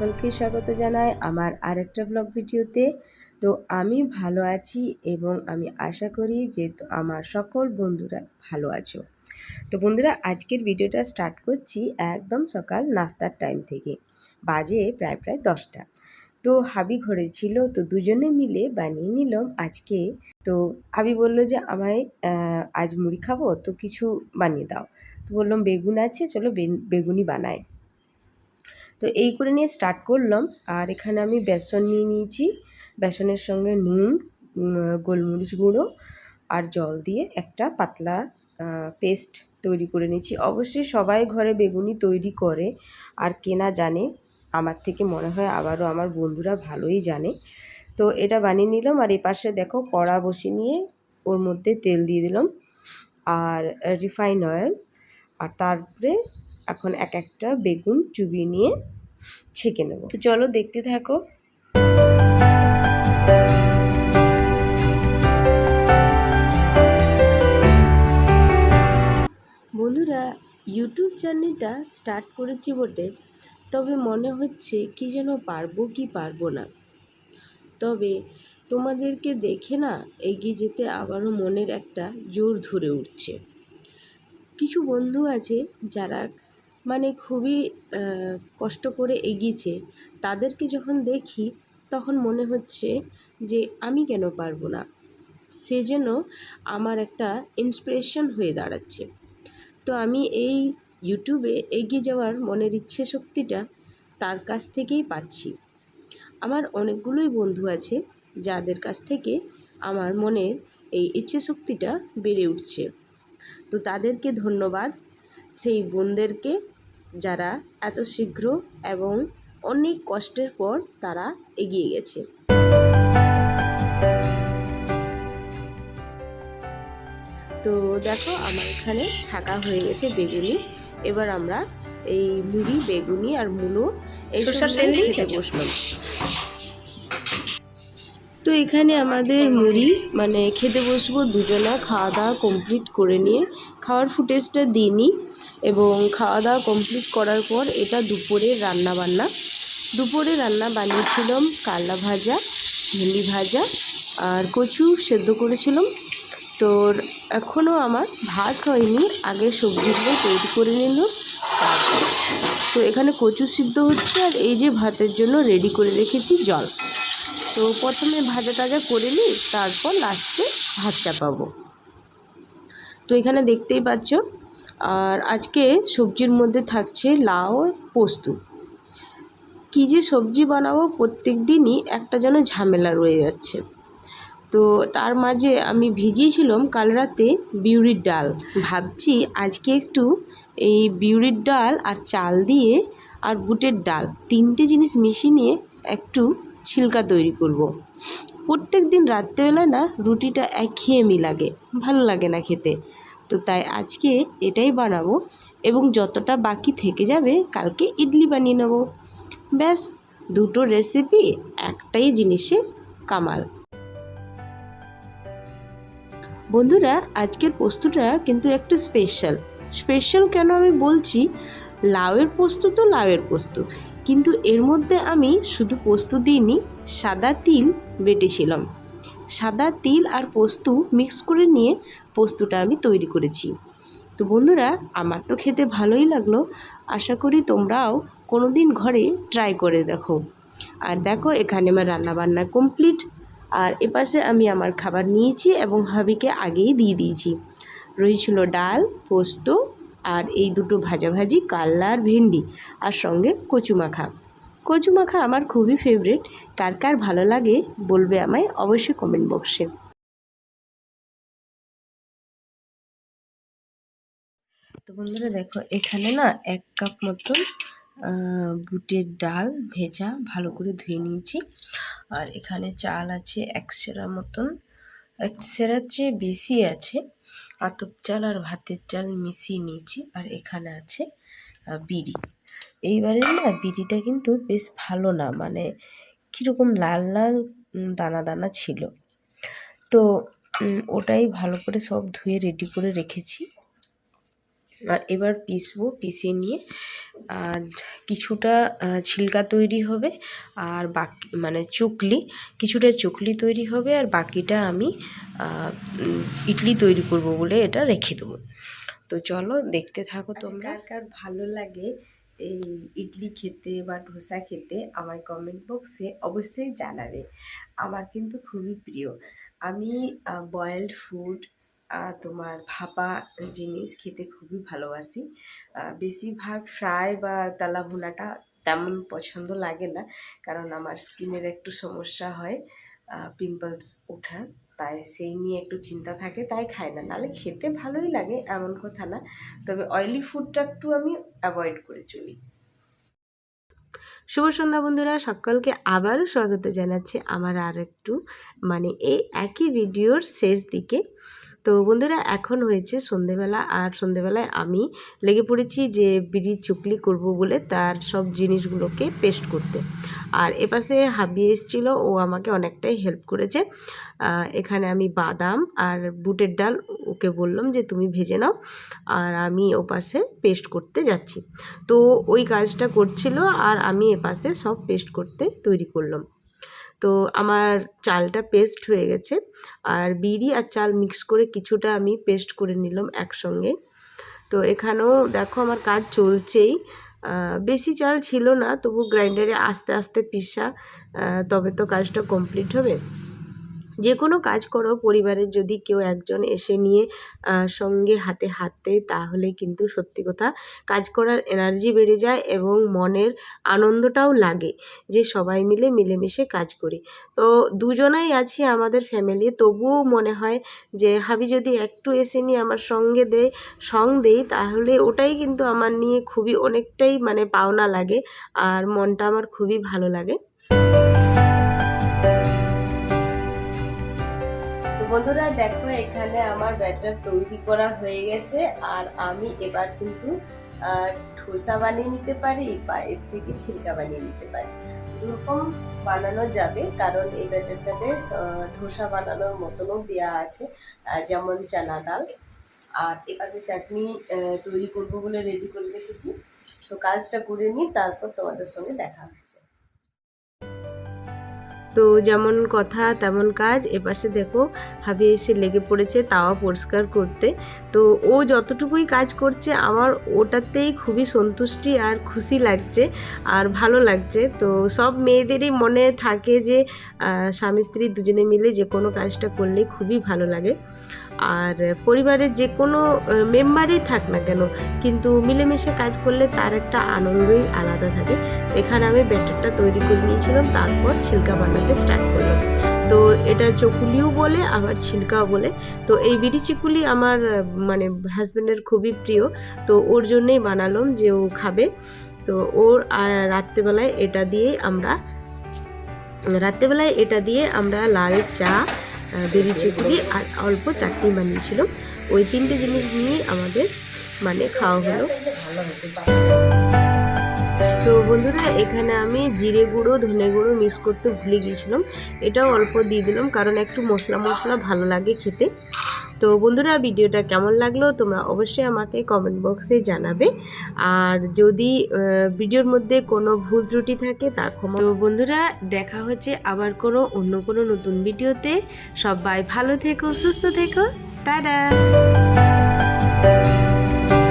সকলকে স্বাগত জানাই আমার আরেকটা ব্লগ ভিডিওতে। তো আমি ভালো আছি এবং আমি আশা করি যে আমার সকল বন্ধুরা ভালো আছো। তো বন্ধুরা, আজকের ভিডিওটা স্টার্ট করছি একদম সকাল নাস্তার টাইম থেকে। বাজে প্রায় প্রায় দশটা। তো হাবি ঘরে ছিল, তো দুজনে মিলে বানিয়ে নিলাম আজকে। তো হাবি বলল যে, আমায় আজ মুড়ি খাব, তো কিছু বানিয়ে দাও। তো বললাম, বেগুন আছে, চলো বেগুনি বানাই। তো এই করে নিয়ে স্টার্ট করলাম। আর এখানে আমি বেসন নিয়ে নিয়েছি। বেসনের সঙ্গে নুন গোলমরিচ গুঁড়ো আর জল দিয়ে একটা পাতলা পেস্ট তৈরি করে নিয়েছি। অবশ্যই সবাই ঘরে বেগুনি তৈরি করে। আর কেনা জানে, আমার থেকে মনে হয় আবারও আমার বন্ধুরা ভালোই জানে। তো এটা বানিয়ে নিলাম। আর এই পাশে দেখো কড়া বসিয়ে নিয়ে ওর মধ্যে তেল দিয়ে দিলাম। আর রিফাইন অয়েল আর তারপরে এখন এক একটা বেগুন চুবিয়ে নিয়ে ছেঁকে নেব। তো চলো দেখতে থাকো। বন্ধুরা ইউটিউব চ্যানেলটা স্টার্ট করেছি বটে, তবে মনে হচ্ছে কি যেন পারব কি পারব না। তবে তোমাদেরকে দেখে না এগিয়ে যেতে আবারও মনের একটা জোর ধরে উঠছে। কিছু বন্ধু আছে যারা মানে খুবই কষ্ট করে এগিয়েছে। তাদেরকে যখন দেখি, তখন মনে হচ্ছে যে আমি কেন পারব না? সে যেন আমার একটা ইন্সপিরেশন হয়ে দাঁড়াচ্ছে। তো আমি এই ইউটিউবে এগিয়ে যাওয়ার মনের ইচ্ছে শক্তিটা তার কাছ থেকেই পাচ্ছি। আমার অনেকগুলোই বন্ধু আছে, যাদের কাছ থেকে আমার মনের এই ইচ্ছে শক্তিটা বেড়ে উঠছে। তো তাদেরকে ধন্যবাদ। সেই বোনদেরকে যারা এত শীঘ্র এবং অনেক কষ্টের পর তারা এগিয়ে গেছে। তো দেখো আমার এখানে ছাকা হয়ে গেছে বেগুনি। এবার আমরা এই মুড়ি বেগুনি আর মুলো এই সব খেতে বসলাম। তো এখানে আমাদের মুড়ি মানে খেতে বসবো দুজনা খাওয়া দাওয়া কমপ্লিট করে নিয়ে। খাওয়ার ফুটেজটা দিইনি এবং খাওয়া দাওয়া কমপ্লিট করার পর এটা দুপুরের রান্না বান্না দুপুরে রান্না বানিয়েছিলাম কাল্লা ভাজা, ভেন্ডি ভাজা আর কচু সেদ্ধ করেছিলাম। তোর এখনও আমার ভাত হয়নি, আগে সবজিগুলো তৈরি করে নিল তো এখানে কচু সিদ্ধ হচ্ছে আর এই যে ভাতের জন্য রেডি করে রেখেছি জল। তো প্রথমে ভাজা টাজা করে নিই, তারপর লাস্টে ভাত চাপাবো। তো এখানে দেখতেই পাচ্ছ, আর আজকে সবজির মধ্যে থাকছে লাউ পোস্ত। কী যে সবজি বানাবো প্রত্যেক দিনই একটা যেন ঝামেলা রয়ে যাচ্ছে। তো তার মাঝে আমি ভিজিয়েছিলাম কাল রাতে বিউরির ডাল। ভাবছি আজকে একটু এই বিউরির ডাল আর চাল দিয়ে আর বুটের ডাল, তিনটে জিনিস মিশিয়ে নিয়ে একটু ছিলকা তৈরি করব। প্রত্যেক দিন রাত্রেবেলা না রুটিটা একঘেয়েমি লাগে, ভালো লাগে না খেতে। তো তাই আজকে এটাই বানাবো এবং যতটা বাকি থেকে যাবে কালকে ইডলি বানিয়ে নেব। ব্যাস, দুটো রেসিপি একটাই জিনিসে কামাল। বন্ধুরা, আজকের পোস্তটা কিন্তু একটু স্পেশাল স্পেশাল কেন আমি বলছি, লাউয়ের পোস্ত তো লাউয়ের পোস্ত। কিন্তু এর মধ্যে আমি শুধু পোস্ত দিইনি, সাদা তিল বেটেছিলাম। সাদা তিল আর পোস্ত মিক্স করে নিয়ে পোস্তটা আমি তৈরি করেছি। তো বন্ধুরা, আমার তো খেতে ভালোই লাগল। আশা করি তোমরাও কোনো দিন ঘরে ট্রাই করে দেখো। আর দেখো, এখানে আমার রান্নাবান্না কমপ্লিট আর এপাশে আমি আমার খাবার নিয়েছি এবং হাবিকে আগেই দিয়ে দিয়েছি। রয়েছিল ডাল, পোস্ত আর এই দুটো ভাজাভাজি, কাল্লা আর ভেন্ডি আর সঙ্গে কচু মাখা। কচু মাখা আমার খুবই ফেভারিট কার কার ভালো লাগে বলবে আমায় অবশ্যই কমেন্ট বক্সে তো বন্ধুরা দেখো, এখানে না এক কাপ মতন বুটের ডাল ভেজা ভালো করে ধুয়ে নিয়েছি। আর এখানে চাল আছে এক সেরা মতন। সেরার যে বেশি আছে। আতপ চাল আর ভাতের চাল মিশিয়ে নিয়েছি আর এখানে আছে বিড়ি। এইবারে না বিড়িটা কিন্তু বেশ ভালো না মানে কীরকম লাল লাল দানা দানা ছিল। তো ওটাই ভালো করে সব ধুয়ে রেডি করে রেখেছি। আর এবার পিসবো পিষে নিয়ে আর কিছুটা ছিলকা তৈরি হবে আর বাকি মানে চুকলি কিছুটা চুকলি তৈরি হবে আর বাকিটা আমি ইডলি তৈরি করব বলে এটা রেখে দেবো। তো চলো দেখতে থাকো তোমরা। কার কার ভালো লাগে এই ইডলি খেতে বা ধোসা খেতে আমার কমেন্ট বক্সে অবশ্যই জানাবে। আমার কিন্তু খুবই প্রিয়। আমি বয়েলড ফুড তোমার ভাপা জিনিস খেতে খুবই ভালোবাসি। বেশিরভাগ ফ্রাই বা তালা ভুনাটা তেমন পছন্দ লাগে না, কারণ আমার স্কিনের একটু সমস্যা হয় পিম্পলস ওঠার, তাই সেই নিয়ে একটু চিন্তা থাকে, তাই খাই না। নাহলে খেতে ভালোই লাগে, এমন কথা না, তবে অয়েলি ফুডটা একটু আমি অ্যাভয়েড করে চলি। শুভ সন্ধ্যা বন্ধুরা, সকলকে আবারও স্বাগত জানাচ্ছি আমার আর একটু মানে এই একই ভিডিওর শেষ দিকে। তো বন্ধুরা, এখন হয়েছে সন্ধেবেলা আর সন্ধেবেলায় আমি লেগে পড়েছি যে বিড়ি চুকলি করব বলে তার সব জিনিসগুলোকে পেস্ট করতে। আর এপাশে হাবি এসেছিল, ও আমাকে অনেকটাই হেল্প করেছে। এখানে আমি বাদাম আর বুটের ডাল ওকে বললাম যে, তুমি ভেজে নাও। আর আমি ওপাশে পেস্ট করতে যাচ্ছি। তো ওই কাজটা করছিল আর আমি এপাশে সব পেস্ট করতে তৈরি করলাম। তো আমার চালটা পেস্ট হয়ে গেছে। আর বিড়ি আর চাল মিক্স করে কিছুটা আমি পেস্ট করে নিলাম একসঙ্গে। তো এখানেও দেখো আমার কাজ চলছেই। বেশি চাল ছিল না, তবু গ্রাইন্ডারে আস্তে আস্তে পিসা তবে তো কাজটা কমপ্লিট হবে। যে কোনো কাজ করো, পরিবারের যদি কেউ একজন এসে নিয়ে সঙ্গে হাতে হাত দেয়, তাহলে কিন্তু সত্যি কথা কাজ করার এনার্জি বেড়ে যায় এবং মনের আনন্দটাও লাগে যে সবাই মিলে মিলেমিশে কাজ করি। তো দুজনাই আছি আমাদের ফ্যামিলি তবুও মনে হয় যে হাবি যদি একটু এসে নিয়ে আমার সঙ্গে দেয়, সং দেই, তাহলে ওটাই কিন্তু আমার নিয়ে খুবই অনেকটাই মানে পাওনা লাগে, আর মনটা আমার খুবই ভালো লাগে। বন্ধুরা, দেখো এখানে আমার ব্যাটার তৈরি করা হয়ে গেছে, আর আমি এবার কিন্তু ঠোসা বানিয়ে নিতে পারি বা এর থেকে ছিলকা বানিয়ে নিতে পারি। দুরকম বানানো যাবে, কারণ এই ব্যাটারটাতে ধোসা বানানোর মতনও দেওয়া আছে যেমন চানা ডাল। আর এপাশে চাটনি তৈরি করব বলে রেডি করে রেখেছি। তো কাজটা করে নিই, তারপর তোমাদের সঙ্গে দেখা হচ্ছে। তো যেমন কথা, তেমন কাজ। এপাশে দেখো হাবি এসে লেগে পড়েছে তাওয়া পরিষ্কার করতে। তো ও যতটুকুই কাজ করছে, আমার ওটাতেই খুবই সন্তুষ্টি আর খুশি লাগছে আর ভালো লাগছে। তো সব মেয়েদেরই মনে থাকে যে স্বামী, স্ত্রী দুজনে মিলে যে কোনো কাজটা করলে খুবই ভালো লাগে। আর পরিবারের যে কোনো মেম্বারই থাক না কেন, কিন্তু মিলেমিশে কাজ করলে তার একটা আনন্দই আলাদা থাকে। এখানে আমি ব্যাটারটা তৈরি করে নিয়েছিলাম, তারপর ছিলকা বানাতে স্টার্ট করলাম। তো এটা চকুলিও বলে, আবার ছিলকাও বলে। তো এই বিড়ি চিকুলি আমার মানে হাজব্যান্ডের খুবই প্রিয়। তো ওর জন্যেই বানালাম যে ও খাবে। তো ওর রাত্রেবেলায় এটা দিয়েই আমরা, রাত্রেবেলায় এটা দিয়ে আমরা লাল চা আহ, বিড়ি আর অল্প চাটনি বানিয়েছিল। ওই তিনটে জিনিস নিয়ে আমাদের মানে খাওয়া হলো। তো বন্ধুরা এখানে আমি জিরে গুঁড়ো ধনে গুঁড়ো মিক্স করতে ভুলে গিয়েছিলাম। এটাও অল্প দিয়ে দিলাম কারণ একটু মশলা মশলা ভালো লাগে খেতে। তো বন্ধুরা ভিডিওটা কেমন লাগল তোমরা অবশ্যই আমাকে কমেন্ট বক্সে জানাবে। আর যদি ভিডিওর মধ্যে কোনো ভুল ত্রুটি থাকে তা ক্ষমা তো বন্ধুরা দেখা হচ্ছে আবার কোনো অন্য কোনো নতুন ভিডিওতে। সবাই ভালো থেকো, সুস্থ থেকো। টাটা!